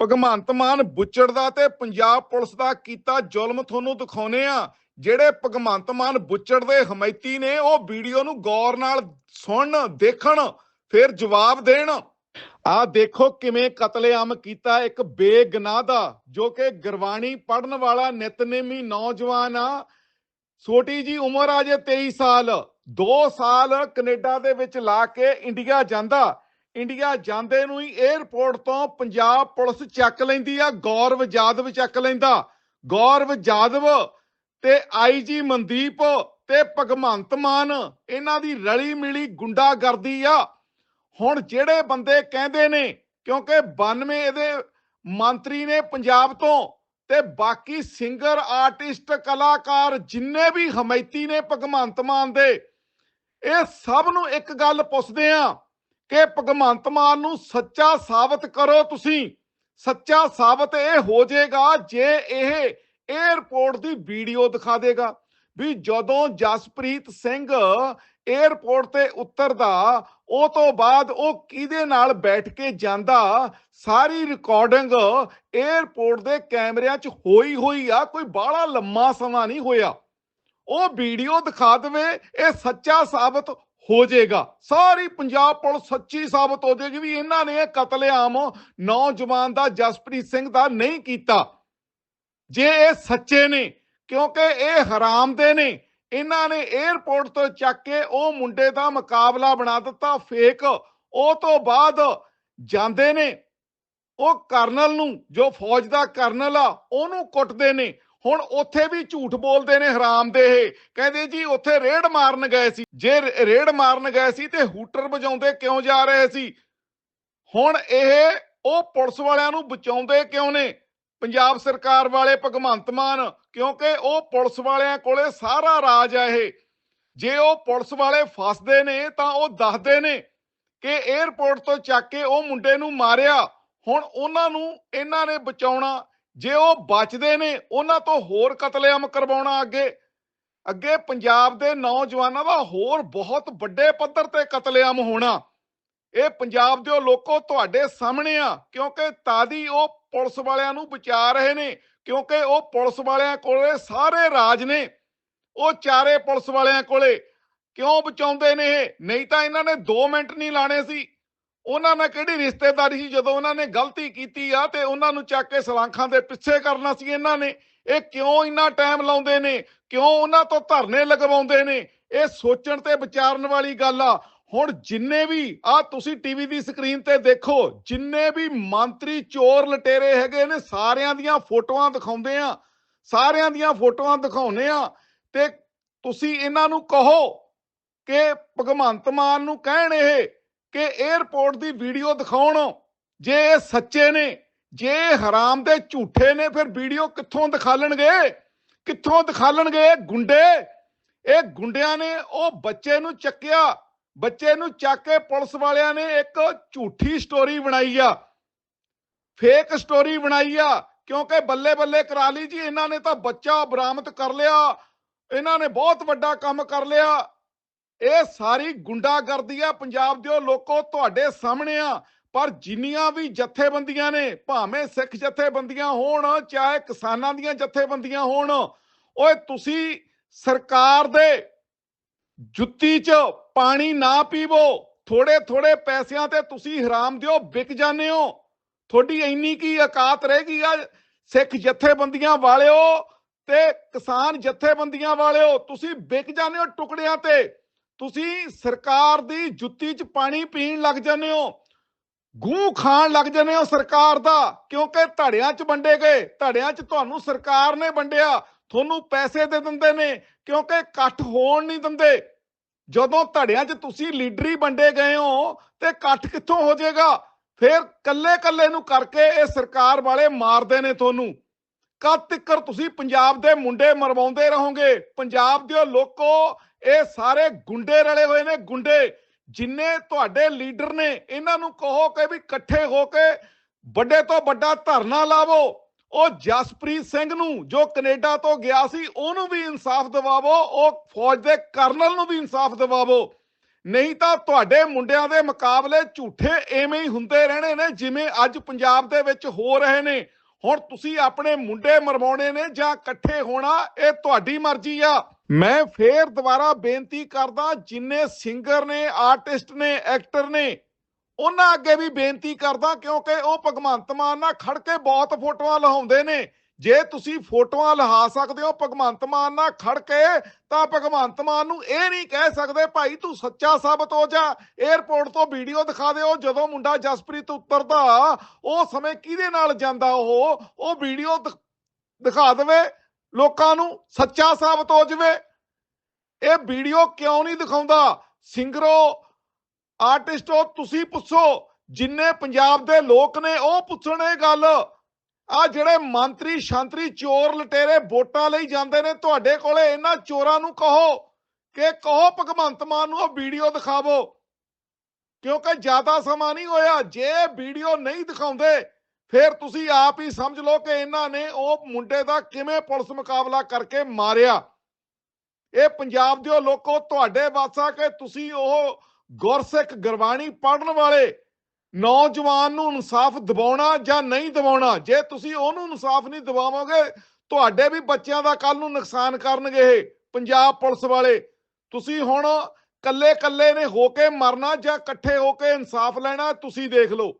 ਭਗਵੰਤ ਮਾਨ ਬੁੱਚੜ ਦਾ ਤੇ ਪੰਜਾਬ ਪੁਲਿਸ ਦਾ ਕੀਤਾ ਜ਼ੁਲਮ ਤੁਹਾਨੂੰ ਦਿਖਾਉਨੇ ਆ। ਜਿਹੜੇ ਭਗਵੰਤ ਮਾਨ ਬੁੱਚੜ ਦੇ ਹਮਾਇਤੀ ਨੇ, ਉਹ ਵੀਡੀਓ ਨੂੰ ਗੌਰ ਨਾਲ ਸੁਣਨ ਦੇਖਣ, ਫਿਰ ਜਵਾਬ ਦੇਣ। ਆ ਦੇਖੋ ਕਿਵੇਂ ਕਤਲੇਆਮ ਕੀਤਾ ਇੱਕ ਬੇਗਨਾਹ ਦਾ, ਜੋ ਕਿ ਗੁਰਬਾਣੀ ਪੜਨ ਵਾਲਾ ਨਿਤਨੇਮੀ ਨੌਜਵਾਨ ਆ। ਛੋਟੀ ਜੀ ਉਮਰ ਆ ਜੇ 23 ਸਾਲ 2 ਸਾਲ ਕੈਨੇਡਾ ਦੇ ਵਿੱਚ ਲਾ ਕੇ ਇੰਡੀਆ ਜਾਂਦਾ। ਇੰਡੀਆ ਜਾਂਦੇ ਨੂੰ ਹੀ 에ਅਰਪੋਰਟ ਤੋਂ ਪੰਜਾਬ ਪੁਲਿਸ ਚੱਕ ਲੈਂਦੀ ਆ, ਗੌਰਵ ਜਾਦਵ ਚੱਕ ਲੈਂਦਾ। ਗੌਰਵ ਜਾਦਵ ਤੇ ਆਈਜੀ ਮਨਦੀਪ ਤੇ ਭਗਵੰਤ ਮਾਨ, ਇਹਨਾਂ ਦੀ ਰਲੀ ਮਿਲੀ ਗੁੰਡਾਗਰਦੀ ਆ। ਹੁਣ ਜਿਹੜੇ ਬੰਦੇ ਕਹਿੰਦੇ ਨੇ, ਕਿਉਂਕਿ 92 ਇਹਦੇ ਮੰਤਰੀ ਨੇ ਪੰਜਾਬ ਤੋਂ ਤੇ ਬਾਕੀ ਸਿੰਗਰ ਆਰਟਿਸਟ ਕਲਾਕਾਰ ਜਿੰਨੇ ਵੀ ਹਮਾਇਤੀ ਨੇ ਭਗਵੰਤ ਮਾਨ ਦੇ, ਇਹ ਸਭ ਨੂੰ ਇੱਕ ਗੱਲ ਪੁੱਛਦੇ ਆ ਕਿ ਭਗਵੰਤ ਮਾਨ ਨੂੰ ਸੱਚਾ ਸਾਬਤ ਕਰੋ ਤੁਸੀਂ। ਸੱਚਾ ਸਾਬਤ ਇਹ ਹੋ ਜਾਏਗਾ ਜੇ ਇਹ 에ਅਰਪੋਰਟ ਦੀ ਵੀਡੀਓ ਦਿਖਾ ਦੇਗਾ ਵੀ ਜਦੋਂ ਜਸਪ੍ਰੀਤ ਸਿੰਘ 에ਅਰਪੋਰਟ ਤੇ ਉਤਰਦਾ, ਉਹ ਤੋਂ ਬਾਅਦ ਉਹ ਕਿਹਦੇ ਨਾਲ ਬੈਠ ਕੇ ਜਾਂਦਾ, ਸਾਰੀ ਰਿਕਾਰਡਿੰਗ 에ਅਰਪੋਰਟ ਦੇ ਕੈਮਰਿਆਂ 'ਚ ਹੋਈ ਹੋਈ ਆ, ਕੋਈ ਬਾਹਲਾ ਲੰਮਾ ਸਮਾਂ ਨਹੀਂ ਹੋਇਆ। ਉਹ ਵੀਡੀਓ ਦਿਖਾ ਦੇਵੇ, ਇਹ ਸੱਚਾ ਸਾਬਤ ਹੋ ਜਾਏਗਾ। ਸਾਰੀ ਪੰਜਾਬ ਪੁਲਿਸ ਸੱਚੀ ਸਾਬਤ ਹੋ ਜਾਏਗੀ ਵੀ ਇਹਨਾਂ ਨੇ ਇਹ ਕਤਲੇਆਮ ਨੌਜਵਾਨ ਦਾ ਜਸਪ੍ਰੀਤ ਸਿੰਘ ਦਾ ਨਹੀਂ ਕੀਤਾ। ਜੇ ਇਹ ਸੱਚੇ ਨੇ, ਕਿਉਂਕਿ ਇਹ ਹਰਾਮ ਦੇ ਨੇ, ਇਹਨਾਂ ਨੇ 에ਅਰਪੋਰਟ ਤੋਂ ਚੱਕ ਕੇ ਉਹ ਮੁੰਡੇ ਦਾ ਮੁਕਾਬਲਾ ਬਣਾ ਦਿੱਤਾ ਫੇਕ ਉਹ ਤੋਂ ਬਾਅਦ ਜਾਂਦੇ ਨੇ, ਉਹ ਕਰਨਲ ਨੂੰ, ਜੋ ਫੌਜ ਦਾ ਕਰਨਲ ਆ, ਉਹਨੂੰ ਕੁੱਟਦੇ ਨੇ। ਹੁਣ ਉੱਥੇ ਵੀ ਝੂਠ ਬੋਲਦੇ ਨੇ ਹਰਾਮ ਦੇ ਇਹ ਕਹਿੰਦੇ ਜੀ, ਉੱਥੇ ਰੇਡ ਮਾਰਨ ਗਏ ਸੀ। ਜੇ ਰੇਡ ਮਾਰਨ ਗਏ ਸੀ ਤੇ ਹੂਟਰ ਵਜਾਉਂਦੇ ਕਿਉਂ ਜਾ ਰਹੇ ਸੀ? ਹੁਣ ਇਹ, ਉਹ ਪੁਲਿਸ ਵਾਲਿਆਂ ਨੂੰ ਬਚਾਉਂਦੇ ਕਿਉਂ ਨੇ? ਪੰਜਾਬ ਸਰਕਾਰ ਵਾਲੇ ਭਗਵੰਤ ਮਾਨ, ਕਿਉਂਕਿ ਉਹ ਪੁਲਿਸ ਵਾਲਿਆਂ ਕੋਲੇ ਸਾਰਾ ਰਾਜ ਹੈ ਇਹ। ਜੇ ਉਹ ਪੁਲਿਸ ਵਾਲੇ ਫਸਦੇ ਨੇ, ਤਾਂ ਉਹ ਦੱਸਦੇ ਨੇ ਕਿ 에ਅਰਪੋਰਟ ਤੋਂ ਚੱਕ ਕੇ ਉਹ ਮੁੰਡੇ ਨੂੰ ਮਾਰਿਆ। ਹੁਣ ਉਹਨਾਂ ਨੂੰ ਇਹਨਾਂ ਨੇ ਬਚਾਉਣਾ। ਜੇ ਉਹ ਬਚਦੇ ਨੇ, ਉਹਨਾਂ ਤੋਂ ਹੋਰ ਕਤਲੇਆਮ ਕਰਵਾਉਣਾ ਅੱਗੇ। ਅੱਗੇ ਪੰਜਾਬ ਦੇ ਨੌਜਵਾਨਾਂ ਦਾ ਹੋਰ ਬਹੁਤ ਵੱਡੇ ਪੱਧਰ ਤੇ ਕਤਲੇਆਮ ਹੋਣਾ। ਇਹ ਪੰਜਾਬ ਦੇ ਲੋਕੋ ਤੁਹਾਡੇ ਸਾਹਮਣੇ ਆ, ਕਿਉਂਕਿ ਤਾਦੀ ਉਹ ਪੁਲਿਸ ਵਾਲਿਆਂ ਨੂੰ ਬਚਾ ਰਹੇ ਨੇ, ਕਿਉਂਕਿ ਉਹ ਪੁਲਿਸ ਵਾਲਿਆਂ ਕੋਲੇ ਸਾਰੇ ਰਾਜ ਨੇ। ਉਹ ਚਾਰੇ ਪੁਲਿਸ ਵਾਲਿਆਂ ਕੋਲੇ ਕਿਉਂ ਬਚਾਉਂਦੇ ਨੇ ਇਹ? ਨਹੀਂ ਤਾਂ ਇਹਨਾਂ ਨੇ 2 ਮਿੰਟ ਨਹੀਂ ਲਾਣੇ ਸੀ। ਉਹਨਾਂ ਨਾਲ ਕਿਹੜੀ ਰਿਸ਼ਤੇਦਾਰੀ ਸੀ? ਜਦੋਂ ਉਹਨਾਂ ਨੇ ਗਲਤੀ ਕੀਤੀ ਆ ਤੇ ਉਹਨਾਂ ਨੂੰ ਚੱਕ ਕੇ ਸਲਾਖਾਂ ਦੇ ਪਿੱਛੇ ਕਰਨਾ ਸੀ ਇਹਨਾਂ ਨੇ। ਇਹ ਕਿਉਂ ਇੰਨਾ ਟਾਈਮ ਲਾਉਂਦੇ ਨੇ? ਕਿਉਂ ਉਹਨਾਂ ਤੋਂ ਧਰਨੇ ਲਗਵਾਉਂਦੇ ਨੇ? ਇਹ ਸੋਚਣ ਤੇ ਵਿਚਾਰਨ ਵਾਲੀ ਗੱਲ ਆ। ਹੁਣ ਜਿੰਨੇ ਵੀ ਆ ਤੁਸੀਂ ਟੀਵੀ ਦੀ ਸਕਰੀਨ ਤੇ ਦੇਖੋ, ਜਿੰਨੇ ਵੀ ਮੰਤਰੀ ਚੋਰ ਲਟੇਰੇ ਹੈਗੇ ਨੇ, ਸਾਰਿਆਂ ਦੀਆਂ ਫੋਟੋਆਂ ਦਿਖਾਉਂਦੇ ਆ। ਸਾਰਿਆਂ ਦੀਆਂ ਫੋਟੋਆਂ ਦਿਖਾਉਨੇ ਆ। ਤੇ ਤੁਸੀਂ ਇਹਨਾਂ ਨੂੰ ਕਹੋ ਕਿ ਭਗਵੰਤ ਮਾਨ ਨੂੰ ਕਹਿਣ ਇਹ ਕਿ 에ਅਰਪੋਰਟ ਦੀ ਵੀਡੀਓ ਦਿਖਾਉਣ। ਜੇ ਇਹ ਸੱਚੇ ਨੇ, ਜੇ ਇਹ ਹਰਾਮ ਦੇ ਝੂਠੇ ਨੇ, ਫਿਰ ਵੀਡੀਓ ਕਿੱਥੋਂ ਦਿਖਾਲਣਗੇ? ਕਿੱਥੋਂ ਦਿਖਾਲਣਗੇ ਗੁੰਡੇ? ਇਹ ਗੁੰਡਿਆਂ ਨੇ ਉਹ ਬੱਚੇ ਨੂੰ ਚੱਕਿਆ। ਬੱਚੇ ਨੂੰ ਚੱਕ ਕੇ ਪੁਲਿਸ ਵਾਲਿਆਂ ਨੇ ਇੱਕ ਝੂਠੀ ਸਟੋਰੀ ਬਣਾਈ ਆ। ਫੇਕ ਸਟੋਰੀ ਬਣਾਈ ਆ। ਕਿਉਂਕਿ ਬੱਲੇ ਬੱਲੇ ਕਰਾ ਲਈ ਜੀ, ਇਹਨਾਂ ਨੇ ਤਾਂ ਬੱਚਾ ਬਰਾਮਦ ਕਰ ਲਿਆ। ਇਹਨਾਂ ਨੇ ਬਹੁਤ ਵੱਡਾ ਕੰਮ ਕਰ ਲਿਆ। ਇਹ ਸਾਰੀ ਗੁੰਡਾਗਰਦੀ ਆ ਪੰਜਾਬ ਦੇ ਲੋਕੋ ਤੁਹਾਡੇ ਸਾਹਮਣੇ ਆ। ਪਰ ਜਿੰਨੀਆਂ ਵੀ ਜਥੇਬੰਦੀਆਂ ਨੇ, ਭਾਵੇਂ ਸਿੱਖ ਜਥੇਬੰਦੀਆਂ ਹੋਣ, ਚਾਹੇ ਕਿਸਾਨਾਂ ਦੀਆਂ ਜਥੇਬੰਦੀਆਂ ਹੋਣ, ਓਏ ਤੁਸੀਂ ਸਰਕਾਰ ਦੇ ਜੁੱਤੀ 'ਚ ਪਾਣੀ ਨਾ ਪੀਵੋ। ਥੋੜੇ ਥੋੜੇ ਪੈਸਿਆਂ ਤੇ ਤੁਸੀਂ ਹਰਾਮ ਦਿਓ, ਵਿਕ ਜਾਂਦੇ ਹੋ। ਤੁਹਾਡੀ ਇੰਨੀ ਕੀ ਔਕਾਤ ਰਹੇਗੀ ਆ ਸਿੱਖ ਜਥੇਬੰਦੀਆਂ ਵਾਲਿਓ ਤੇ ਕਿਸਾਨ ਜਥੇਬੰਦੀਆਂ ਵਾਲਿਓ। ਤੁਸੀਂ ਵਿਕ ਜਾਂਦੇ ਹੋ ਟੁਕੜਿਆਂ ਤੇ। ਤੁਸੀਂ ਸਰਕਾਰ ਦੀ ਜੁੱਤੀ 'ਚ ਪਾਣੀ ਪੀਣ ਲੱਗ ਜਾਂਦੇ ਹੋ। ਗੂੰ ਖਾਣ ਲੱਗ ਜਾਂਦੇ ਹੋ ਸਰਕਾਰ ਦਾ, ਕਿਉਂਕਿ ਧੜਿਆਂ 'ਚ ਵੰਡੇ ਗਏ। ਧੜਿਆਂ 'ਚ ਤੁਹਾਨੂੰ ਸਰਕਾਰ ਨੇ ਵੰਡਿਆ। ਤੁਹਾਨੂੰ ਪੈਸੇ ਦੇ ਦਿੰਦੇ ਨੇ, ਕਿਉਂਕਿ ਇਕੱਠ ਹੋਣ ਨਹੀਂ ਦਿੰਦੇ। ਜਦੋਂ ਧੜਿਆਂ 'ਚ ਤੁਸੀਂ ਲੀਡਰੀ ਵੰਡੇ ਗਏ ਹੋ, ਤੇ ਇਕੱਠ ਕਿੱਥੋਂ ਹੋ ਜਾਏਗਾ? ਫਿਰ ਕੱਲੇ ਕੱਲੇ ਨੂੰ ਕਰਕੇ ਇਹ ਸਰਕਾਰ ਵਾਲੇ ਮਾਰਦੇ ਨੇ ਤੁਹਾਨੂੰ। ਕਦ ਤੱਕਰ ਤੁਸੀਂ ਪੰਜਾਬ ਦੇ ਮੁੰਡੇ ਮਰਵਾਉਂਦੇ ਰਹੋਗੇ? ਪੰਜਾਬ ਦੇ ਲੋਕੋ ਇਹ ਸਾਰੇ ਗੁੰਡੇ ਰਲੇ ਹੋਏ ਨੇ, ਗੁੰਡੇ ਜਿੰਨੇ ਤੁਹਾਡੇ ਲੀਡਰ ਨੇ, ਇਹਨਾਂ ਨੂੰ ਕਹੋ ਕਿ ਵੀ ਇਕੱਠੇ ਹੋ ਕੇ ਵੱਡੇ ਤੋਂ ਵੱਡਾ ਧਰਨਾ ਲਾਵੋ। ਉਹ ਜਸਪ੍ਰੀਤ ਸਿੰਘ ਨੂੰ, ਜੋ ਕੈਨੇਡਾ ਤੋਂ ਗਿਆ ਸੀ, ਉਹਨੂੰ ਵੀ ਇਨਸਾਫ ਦਿਵਾਵੋ, ਉਹ ਫੌਜ ਦੇ ਕਰਨਲ ਨੂੰ ਵੀ ਇਨਸਾਫ ਦਿਵਾਵੋ। ਨਹੀਂ ਤਾਂ ਤੁਹਾਡੇ ਮੁੰਡਿਆਂ ਦੇ ਮੁਕਾਬਲੇ ਝੂਠੇ ਐਵੇਂ ਹੀ ਹੁੰਦੇ ਰਹਿਣੇ ਨੇ, ਜਿਵੇਂ ਅੱਜ ਪੰਜਾਬ ਦੇ ਵਿੱਚ ਹੋ ਰਹੇ ਨੇ। ਹੁਣ ਤੁਸੀਂ ਆਪਣੇ ਮੁੰਡੇ ਮਰਵਾਉਣੇ ਨੇ ਜਾਂ ਇਕੱਠੇ ਹੋਣਾ, ਇਹ ਤੁਹਾਡੀ ਮਰਜ਼ੀ ਆ। ਮੈਂ ਫੇਰ ਦੁਬਾਰਾ ਬੇਨਤੀ ਕਰਦਾ, ਜਿੰਨੇ ਸਿੰਗਰ ਨੇ ਆਰਟਿਸਟ ਨੇ ਐਕਟਰ ਨੇ, ਉਹਨਾਂ ਅੱਗੇ ਵੀ ਬੇਨਤੀ ਕਰਦਾ, ਕਿਉਂਕਿ ਉਹ ਭਗਵੰਤ ਮਾਨ ਨਾਲ ਖੜ ਕੇ ਬਹੁਤ ਫੋਟੋਆਂ ਲਹਾਉਂਦੇ ਨੇ। ਜੇ ਤੁਸੀਂ ਫੋਟੋਆਂ ਲਹਾ ਸਕਦੇ ਹੋ, ਭਗਵੰਤ ਮਾਨ ਨਾਲ ਖੜ ਕੇ, ਤਾਂ ਭਗਵੰਤ ਮਾਨ ਨੂੰ ਇਹ ਨਹੀਂ ਕਹਿ ਸਕਦੇ, ਭਾਈ ਤੂੰ ਸੱਚਾ ਸਾਬਤ ਹੋ ਜਾ। 에어ਪੋਰਟ ਤੋਂ ਵੀਡੀਓ ਦਿਖਾ ਦਿਓ, ਜਦੋਂ ਮੁੰਡਾ ਜਸਪ੍ਰੀਤ ਉੱਤਰਦਾ, ਉਹ ਸਮੇਂ ਕਿਹਦੇ ਨਾਲ ਜਾਂਦਾ ਉਹ? ਉਹ ਵੀਡੀਓ ਦਿਖਾ ਦੇਵੇ। ਲੋਕਾਂ ਨੂੰ ਸੱਚਾ ਸਾਬਤ ਹੋ ਜਾਵੇ। ਇਹ ਵੀਡੀਓ ਕਿਉਂ ਨਹੀਂ ਦਿਖਾਉਂਦਾ? ਸਿੰਗਰੋ, ਆਰਟਿਸਟੋ ਤੁਸੀਂ ਪੁੱਛੋ। ਜਿੰਨੇ ਪੰਜਾਬ ਦੇ ਲੋਕ ਨੇ, ਉਹ ਪੁੱਛਣ ਇਹ ਗੱਲ। ਆ ਜਿਹੜੇ ਮੰਤਰੀ, ਸ਼ਾਂਤਰੀ ਚੋਰ ਲਟੇਰੇ ਵੋਟਾਂ ਲਈ ਜਾਂਦੇ ਨੇ, ਤੁਹਾਡੇ ਕੋਲੇ ਇਹਨਾਂ ਚੋਰਾਂ ਨੂੰ ਕਹੋ ਕਿ ਕਹੋ ਭਗਵੰਤ ਮਾਨ ਨੂੰ ਉਹ ਵੀਡੀਓ ਦਿਖਾਵੋ। ਕਿਉਂਕਿ ਜ਼ਿਆਦਾ ਸਮਾਂ ਨਹੀਂ ਹੋਇਆ। ਜੇ ਵੀਡੀਓ ਨਹੀਂ ਦਿਖਾਉਂਦੇ ਫਿਰ ਤੁਸੀਂ ਆਪ ਹੀ ਸਮਝ ਲਓ ਕਿ ਇਹਨਾਂ ਨੇ ਉਹ ਮੁੰਡੇ ਦਾ ਕਿਵੇਂ ਪੁਲਿਸ ਮੁਕਾਬਲਾ ਕਰਕੇ ਮਾਰਿਆ। ਇਹ ਪੰਜਾਬ ਦੇ ਲੋਕੋ, ਤੁਹਾਡੇ ਵਾਸਾ ਕਿ ਤੁਸੀਂ ਉਹ ਗੁਰਸਿੱਖ ਗੁਰਬਾਣੀ ਪੜਨ ਵਾਲੇ ਨੌਜਵਾਨ ਨੂੰ ਇਨਸਾਫ ਦਿਵਾਉਣਾ ਜਾਂ ਨਹੀਂ ਦਿਵਾਉਣਾ? ਜੇ ਤੁਸੀਂ ਉਹਨੂੰ ਇਨਸਾਫ ਨਹੀਂ ਦਿਵਾਵੋਗੇ, ਤੁਹਾਡੇ ਵੀ ਬੱਚਿਆਂ ਦਾ ਕੱਲ ਨੂੰ ਨੁਕਸਾਨ ਕਰਨਗੇ ਇਹ ਪੰਜਾਬ ਪੁਲਿਸ ਵਾਲੇ। ਤੁਸੀਂ ਹੁਣ ਕੱਲੇ ਕੱਲੇ ਨੇ ਹੋ ਕੇ ਮਰਨਾ ਜਾਂ ਇਕੱਠੇ ਹੋ ਕੇ ਇਨਸਾਫ ਲੈਣਾ, ਤੁਸੀਂ ਦੇਖ ਲਓ।